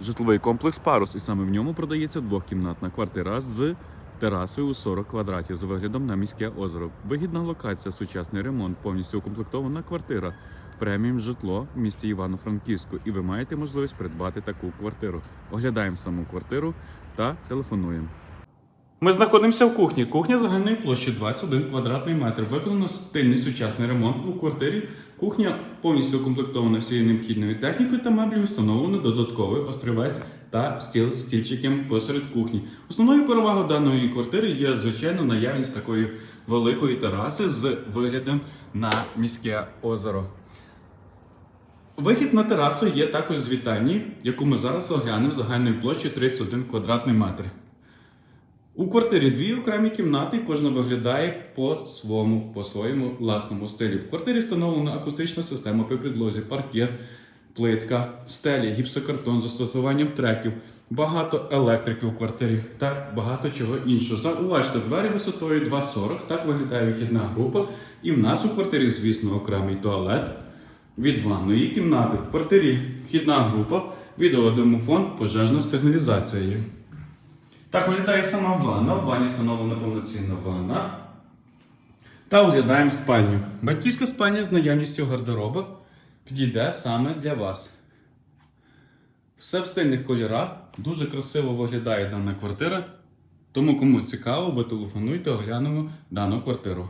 житловий комплекс Парус, і саме в ньому продається двохкімнатна квартира з терасою у 40 квадратів з виглядом на міське озеро. Вигідна локація, сучасний ремонт, повністю укомплектована квартира, преміум житло в місті Івано-Франківську. І ви маєте можливість придбати таку квартиру. Оглядаємо саму квартиру та телефонуємо. Ми знаходимося в кухні. Кухня загальної площі 21 квадратний метр. Виконано стильний сучасний ремонт у квартирі. Кухня повністю укомплектована всією необхідною технікою та меблів. Встановлено додатковий острівець та стіл з стільчиком посеред кухні. Основною перевагою даної квартири є звичайно наявність такої великої тераси з виглядом на міське озеро. Вихід на терасу є також з вітальні, яку ми зараз оглянемо загальною площею 31 квадратний метр. У квартирі дві окремі кімнати, кожна виглядає по своєму, по своєму власному стилі. В квартирі встановлена акустична система при підлозі, паркет, плитка, стелі, гіпсокартон з застосуванням треків, багато електрики у квартирі та багато чого іншого. Зауважте, двері висотою 2,40, так виглядає вихідна група. І в нас у квартирі, звісно, окремий туалет від ванної кімнати. В квартирі вхідна група, відеодомофон, пожежна сигналізація є. Так виглядає сама ванна. В ванні встановлена повноцінна ванна. Та оглядаємо спальню. Батьківська спальня з наявністю гардероба підійде саме для вас. Все в стильних кольорах. Дуже красиво виглядає дана квартира. Тому, кому цікаво, ви телефонуйте, оглянемо дану квартиру.